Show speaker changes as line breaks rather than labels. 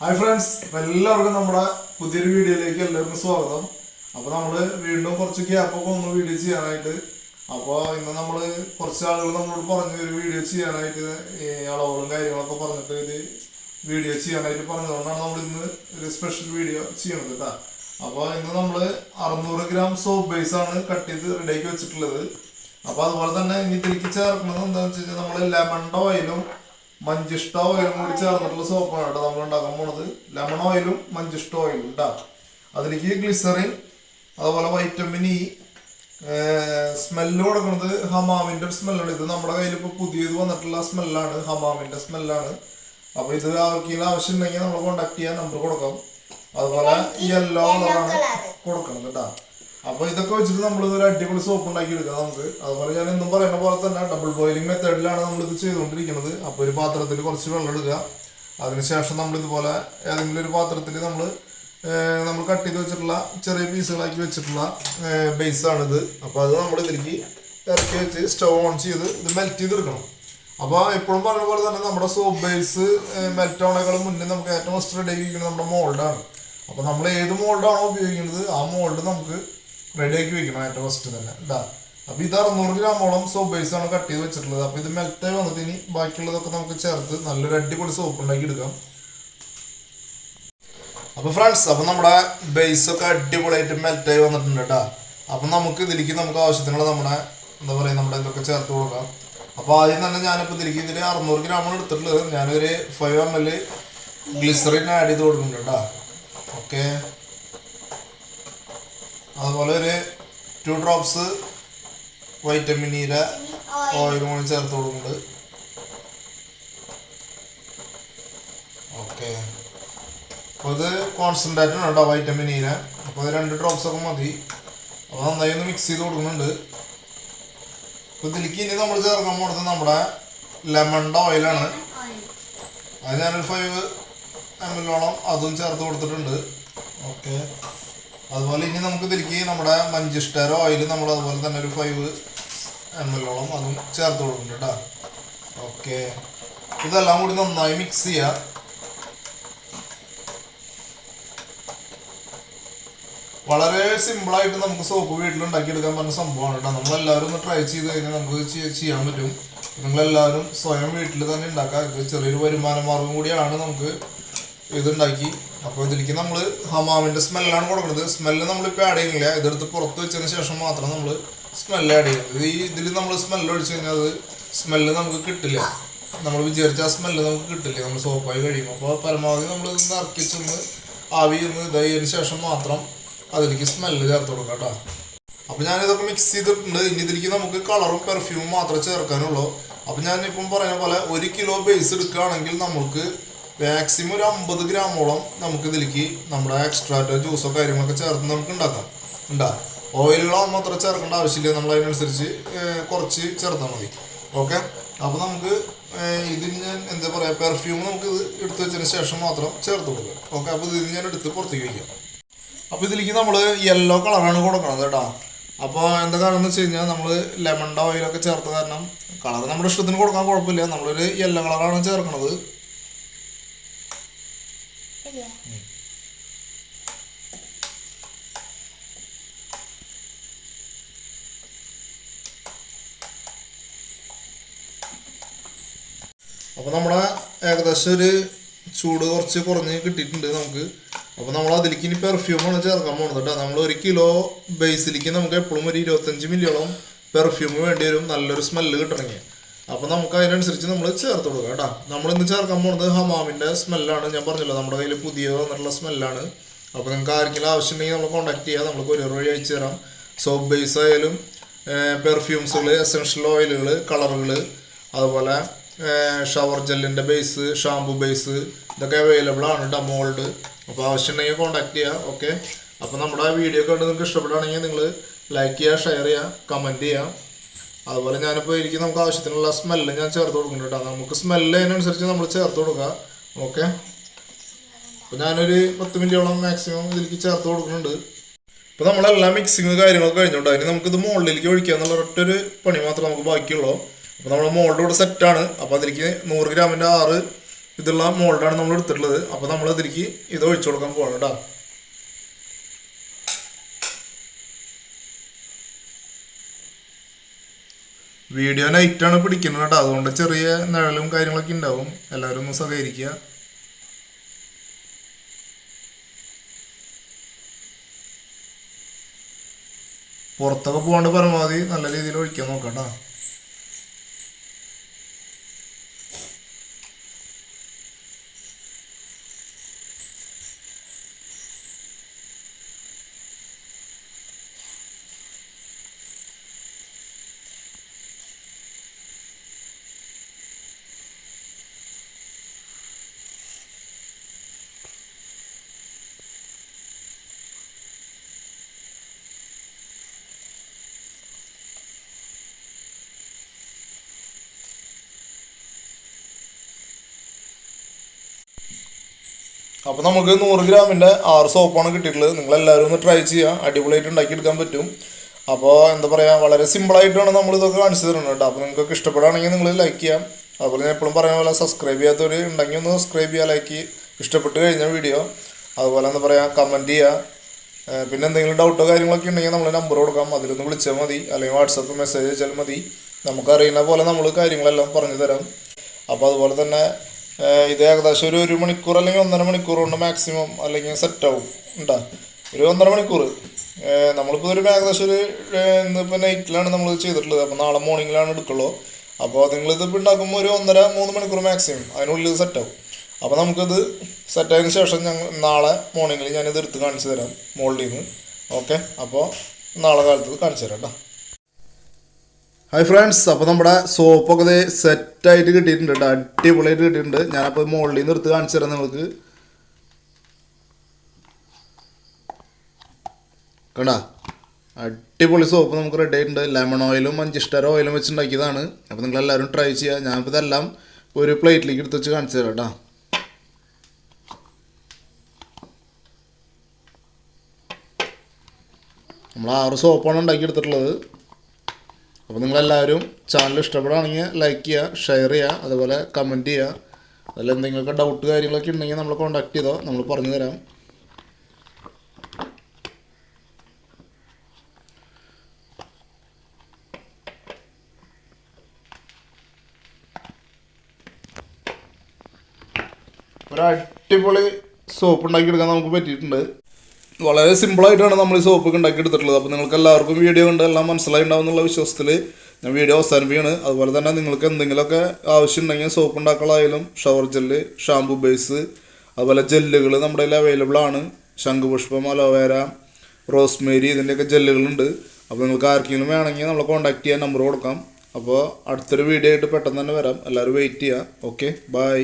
Hi friends എല്ലാവർക്കും നമ്മുടെ പുതിയൊരു വീഡിയോയിലേക്ക് എല്ലാവർക്കും സ്വാഗതം. അപ്പോൾ നമ്മൾ വീണ്ടും കുറച്ച് ഗ്യാപ്പൊക്കെ ഒന്ന് വീഡിയോ ചെയ്യാനായിട്ട് അപ്പോൾ ഇന്ന് നമ്മൾ കുറച്ച് ആളുകൾ നമ്മളോട് പറഞ്ഞു ഒരു വീഡിയോ ചെയ്യാനായിട്ട് അളവുകളും കാര്യങ്ങളൊക്കെ പറഞ്ഞിട്ട് ഇത് വീഡിയോ ചെയ്യാനായിട്ട് പറഞ്ഞതുകൊണ്ടാണ് നമ്മൾ ഇന്ന് ഒരു സ്പെഷ്യൽ വീഡിയോ ചെയ്യണത് കേട്ടോ അപ്പോൾ ഇന്ന് നമ്മൾ അറുന്നൂറ് ഗ്രാം സോപ്പ് ബേസ് ആണ് കട്ട് ചെയ്ത് റെഡിയാക്കി വെച്ചിട്ടുള്ളത്. അപ്പോൾ അതുപോലെ തന്നെ ഇനി ഇതിലേക്ക് ചേർക്കുന്നത് എന്താണെന്ന് വെച്ച് കഴിഞ്ഞാൽ നമ്മൾ ലെമൺ ഓയിലും മഞ്ചിഷ്ട ഓയിലും കൂടി ചേർന്നിട്ടുള്ള സോപ്പാണ് കേട്ടോ നമ്മൾ ഉണ്ടാക്കാൻ പോണത്. ലെമൺ ഓയിലും മഞ്ചിഷ്ട ഓയിലും ഉണ്ടാ അതിലേക്ക് ഗ്ലിസറിൻ അതുപോലെ വൈറ്റമിൻ ഇ സ്മെല്ല് കൊടുക്കുന്നത് ഹമാമിന്റെ ഒരു സ്മെല്ലാണ് ഇത് നമ്മുടെ കയ്യിൽ ഇപ്പോൾ പുതിയത് വന്നിട്ടുള്ള സ്മെല്ലാണ് ഹമാമിന്റെ സ്മെല്ലാണ് അപ്പൊ ഇത് ആർക്കെങ്കിലും ആവശ്യം ഉണ്ടെങ്കിൽ നമ്മൾ കോണ്ടാക്ട് ചെയ്യാൻ നമ്പർ കൊടുക്കാം. അതുപോലെ യെല്ലോ കളറാണ് കൊടുക്കണം കേട്ടോ അപ്പൊ ഇതൊക്കെ വെച്ചിട്ട് നമ്മൾ ഒരു അടിപൊളി സോപ്പ് ഉണ്ടാക്കി എടുക്കാം നമുക്ക്. അതുപോലെ ഞാൻ എന്നും പറയുന്ന പോലെ തന്നെ ഡബിൾ ബോയിലിംഗ് മെത്തേഡിലാണ് നമ്മൾ ഇത് ചെയ്തുകൊണ്ടിരിക്കുന്നത്. അപ്പൊ ഒരു പാത്രത്തിൽ കുറച്ച് വെള്ളം എടുക്കുക. അതിനുശേഷം നമ്മൾ ഇതുപോലെ ഏതെങ്കിലും ഒരു പാത്രത്തിൽ നമ്മൾ നമ്മൾ കട്ട് ചെയ്ത് വെച്ചിട്ടുള്ള ചെറിയ പീസുകളാക്കി വെച്ചിട്ടുള്ള ബേസ് ആണിത്. അപ്പോൾ അത് നമ്മൾ ഇതിലേക്ക് ഇറക്കി വെച്ച് സ്റ്റവ് ഓൺ ചെയ്ത് ഇത് മെൽറ്റ് ചെയ്തെടുക്കണം. അപ്പോൾ എപ്പോഴും പറഞ്ഞ പോലെ തന്നെ നമ്മുടെ സോപ്പ് ബേസ് മെൽറ്റ് ആവണേക്കാളും മുന്നേ നമുക്ക് ഏറ്റവും ഫസ്റ്റ് റെഡി ആയിരിക്കുന്നത് നമ്മുടെ മോൾഡാണ് അപ്പോൾ നമ്മൾ ഏത് മോൾഡാണോ ഉപയോഗിക്കുന്നത് ആ മോൾഡ് നമുക്ക് റെഡിയാക്കി വെക്കണം ഏറ്റവും ഫസ്റ്റ് തന്നെ. ഇതാ അപ്പോൾ ഇത് അറുന്നൂറ് ഗ്രാമോളം സോപ്പ് ബേസ് ആണ് കട്ട് ചെയ്ത് വെച്ചിട്ടുള്ളത്. അപ്പോൾ ഇത് മെൽറ്റായി വന്നിട്ട് ഇനി ബാക്കിയുള്ളതൊക്കെ നമുക്ക് ചേർത്ത് നല്ലൊരു അടിപൊളി സോപ്പ് ഉണ്ടാക്കി എടുക്കാം. അപ്പോൾ ഫ്രണ്ട്സ് അപ്പോൾ നമ്മുടെ ബേസ് ഒക്കെ അടിപൊളിയായിട്ട് മെൽറ്റായി വന്നിട്ടുണ്ട് കേട്ടോ അപ്പം നമുക്ക് ഇതിലേക്ക് നമുക്ക് ആവശ്യത്തിനുള്ള നമ്മുടെ എന്താ പറയുക നമ്മുടെ ഇതൊക്കെ ചേർത്ത് കൊടുക്കാം. അപ്പോൾ ആദ്യം തന്നെ ഞാനിപ്പോൾ ഇതിലേക്ക് ഇതിൽ അറുന്നൂറ് ഗ്രാമാണ് എടുത്തിട്ടുള്ളത്. ഞാനൊരു five M L glycerine add ചെയ്ത് കൊടുക്കുന്നുണ്ട് കേട്ടോ ഓക്കെ അതുപോലെ ഒരു two drops vitamin E oil കൂടി ചേർത്ത് കൊടുക്കുന്നുണ്ട് ഓക്കെ അപ്പോൾ ഇത് കോൺസെൻട്രേറ്റ് ആണ് കേട്ടോ വൈറ്റമിൻ ഇര അപ്പോൾ ഇത് രണ്ട് ഡ്രോപ്സ് ഒക്കെ മതി. അപ്പോൾ നന്നായി ഒന്ന് മിക്സ് ചെയ്ത് കൊടുക്കുന്നുണ്ട്. അപ്പോൾ ഇതിലേക്ക് ഇനി നമ്മൾ ചേർക്കാൻ പോകുന്നത് നമ്മുടെ ലെമണിന്റെ ഓയിലാണ് അത് ഞാനൊരു ഫൈവ് എം എല്ലോളം അതും ചേർത്ത് കൊടുത്തിട്ടുണ്ട്. ഓക്കെ അതുപോലെ ഇനി നമുക്ക് ഇതിലേക്ക് നമ്മുടെ മഞ്ചിഷ്ടർ ഓയിൽ നമ്മൾ അതുപോലെ തന്നെ ഒരു ഫൈവ് എം എല്ലോളം അതും ചേർത്ത് കൊടുക്കുന്നുണ്ട് കേട്ടോ. ഓക്കെ ഇതെല്ലാം കൂടി നന്നായി മിക്സ് ചെയ്യുക വളരെ സിമ്പിളായിട്ട് നമുക്ക് സോപ്പ് വീട്ടിൽ ഉണ്ടാക്കിയെടുക്കാൻ പറ്റുന്ന സംഭവമാണ് കേട്ടോ. നമ്മളെല്ലാവരും ഒന്ന് ട്രൈ ചെയ്ത് കഴിഞ്ഞാൽ നമുക്ക് ചെയ്യാൻ പറ്റും. നിങ്ങളെല്ലാവരും സ്വയം വീട്ടിൽ തന്നെ ഉണ്ടാക്കാം. ചെറിയൊരു വരുമാന മാർഗം കൂടിയാണ് നമുക്ക് ഇതുണ്ടാക്കി അപ്പോൾ ഇതിലേക്ക് നമ്മൾ ഹമാമിന്റെ സ്മെല്ലാണ് കൊടുക്കുന്നത്. സ്മെല്ല് നമ്മളിപ്പോൾ ആഡ് ചെയ്യുന്നില്ല ഇതെടുത്ത് പുറത്ത് വെച്ചതിന് ശേഷം മാത്രം നമ്മൾ സ്മെല്ല് ആഡ് ചെയ്യുന്നത് ഈ ഇതിൽ നമ്മൾ സ്മെല്ല് ഒഴിച്ച് കഴിഞ്ഞാൽ അത് സ്മെല്ല് നമുക്ക് കിട്ടില്ല. നമ്മൾ വിചാരിച്ച ആ സ്മെല്ല് നമുക്ക് കിട്ടില്ല. നമ്മൾ സോപ്പായി കഴിയുമ്പോൾ അപ്പോൾ പരമാവധി നമ്മൾ ഇത് നറക്കിച്ചൊന്ന് ആവി ഒന്ന് ഇതായതിനു ശേഷം മാത്രം അതിലേക്ക് സ്മെല്ല് ചേർത്ത് കൊടുക്കാം കേട്ടോ. അപ്പോൾ ഞാനിതൊക്കെ മിക്സ് ചെയ്തിട്ടുണ്ട്. ഇനി ഇതിലേക്ക് നമുക്ക് കളറും പെർഫ്യൂമും മാത്രമേ ചേർക്കാനുള്ളൂ. അപ്പോൾ ഞാനിപ്പം പറയുന്ന പോലെ ഒരു കിലോ ബേസ് എടുക്കുകയാണെങ്കിൽ നമുക്ക് മാക്സിമം ഒരു അമ്പത് ഗ്രാമോളം നമുക്ക് ഇതിലേക്ക് നമ്മുടെ എക്സ്ട്രാറ്റോ ജ്യൂസോ കാര്യങ്ങളൊക്കെ ചേർത്ത് നമുക്ക് ഉണ്ടാക്കാം. ഉണ്ടാ? ഓയിലുകളാകുമ്പോൾ അത്ര ചേർക്കേണ്ട ആവശ്യമില്ല. നമ്മൾ അതിനനുസരിച്ച് കുറച്ച് ചേർത്താൽ മതി. ഓക്കെ അപ്പോൾ നമുക്ക് ഇതിന് ഞാൻ എന്താ പറയുക പെർഫ്യൂം നമുക്ക് ഇത് എടുത്തു വെച്ചതിന് ശേഷം മാത്രം ചേർത്ത് കൊടുക്കാം ഓക്കെ അപ്പോൾ ഇതിന് ഞാൻ എടുത്ത് പുറത്തേക്ക് വയ്ക്കാം. അപ്പോൾ ഇതിലേക്ക് നമ്മൾ യെല്ലോ കളറാണ് കൊടുക്കണത് കേട്ടോ. അപ്പോൾ എന്താ കാരണം എന്ന് വെച്ച് കഴിഞ്ഞാൽ നമ്മൾ ലെമണിന്റെ ഓയിലൊക്കെ ചേർത്ത കാരണം കളർ നമ്മുടെ ഇഷ്ടത്തിന് കൊടുക്കാൻ കുഴപ്പമില്ല. നമ്മളൊരു യെല്ലോ കളറാണ് ചേർക്കണത്. അപ്പോൾ നമ്മുടെ ഏകദേശം ഒരു ചൂട് കുറച്ച് കുറഞ്ഞ് കിട്ടിയിട്ടുണ്ട് നമുക്ക്. അപ്പോൾ നമ്മൾ അതിലേക്ക് ഇനി പെർഫ്യൂമാണ് ചേർക്കാൻ പോകുന്നത് കേട്ടോ നമ്മൾ ഒരു കിലോ ബേസിലേക്ക് നമുക്ക് എപ്പോഴും ഒരു ഇരുപത്തഞ്ച് മില്ലിയോളം പെർഫ്യൂം വേണ്ടി വരും. നല്ലൊരു സ്മെല്ല് കിട്ടണമെങ്കിൽ അപ്പോൾ നമുക്ക് അതിനനുസരിച്ച് നമ്മൾ ചേർത്ത് കൊടുക്കുക കേട്ടോ. നമ്മൾ ഇന്ന് ചേർക്കാൻ പോകുന്നത് ഹമാമിന്റെ സ്മെല്ലാണ്. ഞാൻ പറഞ്ഞല്ലോ നമ്മുടെ കയ്യിൽ പുതിയ വന്നിട്ടുള്ള സ്മെല്ലാണ്. അപ്പോൾ നിങ്ങൾക്ക് ആർക്കെങ്കിലും ആവശ്യമുണ്ടെങ്കിൽ നമ്മൾ കോൺടാക്ട് ചെയ്യാം. നമ്മൾ കൊറിയർ വഴി അയച്ചു തരാം. സോപ്പ് ബേസ് ആയാലും പെർഫ്യൂംസുകൾ എസെൻഷ്യൽ ഓയിലുകൾ കളറുകൾ അതുപോലെ ഷവർ ജെല്ലിന്റെ ബേസ് ഷാംപൂ ബേസ് ഇതൊക്കെ അവൈലബിൾ ആണ് കേട്ടോ മോൾഡ് അപ്പോൾ ആവശ്യമുണ്ടെങ്കിൽ കോൺടാക്ട് ചെയ്യുക ഓക്കെ അപ്പോൾ നമ്മുടെ വീഡിയോ കണ്ട് നിങ്ങൾക്ക് ഇഷ്ടപ്പെടുകയാണെങ്കിൽ നിങ്ങൾ ലൈക്ക് ചെയ്യുക ഷെയർ ചെയ്യുക കമന്റ് ചെയ്യുക. അതുപോലെ ഞാനിപ്പോൾ എനിക്ക് നമുക്ക് ആവശ്യത്തിനുള്ള സ്മെല്ല് ഞാൻ ചേർത്ത് കൊടുക്കുന്നുണ്ട് കേട്ടോ. നമുക്ക് സ്മെല്ല് അതിനനുസരിച്ച് നമ്മൾ ചേർത്ത് കൊടുക്കുക ഓക്കെ അപ്പോൾ ഞാനൊരു പത്ത് മിനിറ്റോളം മാക്സിമം ഇതിലേക്ക് ചേർത്ത് കൊടുക്കുന്നുണ്ട്. ഇപ്പോൾ നമ്മളെല്ലാം മിക്സിങ് കാര്യങ്ങളൊക്കെ കഴിഞ്ഞോണ്ട് അതിന് നമുക്കിത് മുകളിലേക്ക് ഒഴിക്കുക എന്നുള്ള ഒറ്റൊരു പണി മാത്രമേ നമുക്ക് ബാക്കിയുള്ളൂ. അപ്പോൾ നമ്മൾ മോൾഡ് ഇവിടെ സെറ്റാണ് അപ്പോൾ അതിലേക്ക് നൂറ് ഗ്രാമിന്റെ ആറ് ഇതുള്ള മോൾഡാണ് നമ്മൾ എടുത്തിട്ടുള്ളത്. അപ്പോൾ നമ്മൾ അതിലേക്ക് ഇത് ഒഴിച്ചു കൊടുക്കാൻ പോകണം കേട്ടോ. വീഡിയോ നൈറ്റാണ് പിടിക്കുന്നത് കേട്ടോ. അതുകൊണ്ട് ചെറിയ നിഴലും കാര്യങ്ങളൊക്കെ ഉണ്ടാവും. എല്ലാവരും ഒന്ന് സഹകരിക്കുക. പുറത്തൊക്കെ പോകാണ്ട് പരമാവധി നല്ല രീതിയിൽ ഒഴിക്കാൻ നോക്കാം കേട്ടോ. അപ്പോൾ നമുക്ക് നൂറ് ഗ്രാമിന്റെ ആറ് സോപ്പാണ് കിട്ടിയിട്ടുള്ളത്. നിങ്ങളെല്ലാവരും ഒന്ന് ട്രൈ ചെയ്യുക അടിപൊളിയായിട്ട് ഉണ്ടാക്കിയെടുക്കാൻ പറ്റും. അപ്പോൾ എന്താ പറയുക വളരെ സിമ്പിളായിട്ടാണ് നമ്മൾ ഇതൊക്കെ കാണിച്ചു തരുന്നത് കേട്ടോ. അപ്പോൾ നിങ്ങൾക്ക് ഇഷ്ടപ്പെടുകയാണെങ്കിൽ നിങ്ങൾ ലൈക്ക് ചെയ്യാം. അതുപോലെ ഞാൻ എപ്പോഴും പറയുന്ന പോലെ സബ്സ്ക്രൈബ് ചെയ്യാത്തവർ ഉണ്ടെങ്കിൽ ഒന്ന് സബ്സ്ക്രൈബ് ചെയ്യുക ലൈക്ക് ഇഷ്ടപ്പെട്ട് കഴിഞ്ഞ വീഡിയോ അതുപോലെ എന്താ പറയുക കമന്റ് ചെയ്യുക പിന്നെ എന്തെങ്കിലും ഡൗട്ടോ കാര്യങ്ങളൊക്കെ ഉണ്ടെങ്കിൽ നമ്മൾ നമ്പർ കൊടുക്കാം. അതിലൊന്ന് വിളിച്ചാൽ മതി. അല്ലെങ്കിൽ വാട്സപ്പ് മെസ്സേജ് അയച്ചാൽ മതി. നമുക്കറിയുന്ന പോലെ നമ്മൾ കാര്യങ്ങളെല്ലാം പറഞ്ഞു തരാം. അപ്പോൾ അതുപോലെ തന്നെ ഇത് ഏകദേശം ഒരു ഒരു മണിക്കൂർ അല്ലെങ്കിൽ ഒന്നര മണിക്കൂർ കൊണ്ട് മാക്സിമം അല്ലെങ്കിൽ സെറ്റാവും ഉണ്ടാ? ഒരു ഒന്നര മണിക്കൂർ. നമ്മളിപ്പോൾ ഒരു ഏകദേശം ഒരു ഇന്നിപ്പോൾ നൈറ്റിലാണ് നമ്മൾ ചെയ്തിട്ടുള്ളത്. അപ്പോൾ നാളെ മോർണിംഗിലാണ് എടുക്കുള്ളൂ. അപ്പോൾ നിങ്ങളിത് ഇപ്പോൾ ഉണ്ടാക്കുമ്പോൾ ഒരു ഒന്നര മൂന്ന് മണിക്കൂർ മാക്സിമം അതിനുള്ളിൽ സെറ്റാവും അപ്പോൾ നമുക്കിത് സെറ്റായതിനു ശേഷം ഞങ്ങൾ നാളെ മോർണിംഗിൽ ഞാനിത് എടുത്ത് കാണിച്ചു തരാം മോൾഡിൽ നിന്ന്. ഓക്കെ? അപ്പോൾ നാളെ കാലത്ത് കാണിച്ചു തരാം കേട്ടോ. ഹായ് ഫ്രണ്ട്സ് അപ്പോൾ നമ്മുടെ സോപ്പൊക്കെ ഇത് സെറ്റായിട്ട് കിട്ടിയിട്ടുണ്ട് കേട്ടോ അടിപൊളിയായിട്ട് കിട്ടിയിട്ടുണ്ട്. ഞാനപ്പോൾ മുകളിൽ നിന്ന് എടുത്ത് കാണിച്ചു തരാം നിങ്ങൾക്ക്. കണ്ടാ? അടിപൊളി സോപ്പ് നമുക്ക് റെഡി ആയിട്ടുണ്ട്. ലെമൺ ഓയിലും മഞ്ചിഷ്ടര ഓയിലും വെച്ചുണ്ടാക്കിയതാണ്. അപ്പോൾ നിങ്ങൾ എല്ലാവരും ട്രൈ ചെയ്യുക. ഞാനിപ്പോൾ ഇതെല്ലാം ഒരു പ്ലേറ്റിലേക്ക് എടുത്ത് വെച്ച് കാണിച്ചു തരാം കേട്ടോ നമ്മൾ ആറ് സോപ്പാണ് ഉണ്ടാക്കിയെടുത്തിട്ടുള്ളത് അപ്പോൾ നിങ്ങളെല്ലാവരും ചാനൽ ഇഷ്ടപ്പെടുകയാണെങ്കിൽ ലൈക്ക് ചെയ്യുക ഷെയർ ചെയ്യുക അതുപോലെ കമന്റ് ചെയ്യുക. അതിൽ എന്തെങ്കിലുമൊക്കെ ഡൗട്ട് കാര്യങ്ങളൊക്കെ ഉണ്ടെങ്കിൽ നമ്മൾ കോൺടാക്ട് ചെയ്തോ നമ്മൾ പറഞ്ഞു തരാം. ഒരു അടിപൊളി സോപ്പ് ഉണ്ടാക്കിയെടുക്കാൻ നമുക്ക് പറ്റിയിട്ടുണ്ട്. വളരെ സിമ്പിളായിട്ടാണ് നമ്മൾ ഈ സോപ്പ് ഉണ്ടാക്കിയെടുത്തിട്ടുള്ളത്. അപ്പോൾ നിങ്ങൾക്ക് എല്ലാവർക്കും വീഡിയോ കണ്ട് എല്ലാം മനസ്സിലായിട്ടുണ്ടാവും എന്നുള്ള വിശ്വാസത്തിൽ ഞാൻ വീഡിയോ അവസാനിപ്പിക്കുകയാണ്. അതുപോലെ തന്നെ നിങ്ങൾക്ക് എന്തെങ്കിലുമൊക്കെ ആവശ്യം ഉണ്ടെങ്കിൽ സോപ്പ് ഉണ്ടാക്കളായാലും ഷവർ ജെല്ല് ഷാമ്പു ബേസ് അതുപോലെ ജെല്ലുകൾ നമ്മുടെ കയ്യിൽ അവൈലബിൾ ആണ്. ശംഖുപുഷ്പം അലോവേര റോസ്മേരി ഇതിന്റെയൊക്കെ ജെല്ലുകളുണ്ട് അപ്പോൾ നിങ്ങൾക്ക് ആർക്കെങ്കിലും വേണമെങ്കിൽ നമ്മൾ കോൺടാക്ട് ചെയ്യാൻ നമ്പർ കൊടുക്കാം. അപ്പോൾ അടുത്തൊരു വീഡിയോ ആയിട്ട് പെട്ടെന്ന് തന്നെ വരാം. എല്ലാവരും വെയിറ്റ് ചെയ്യുക. Okay bye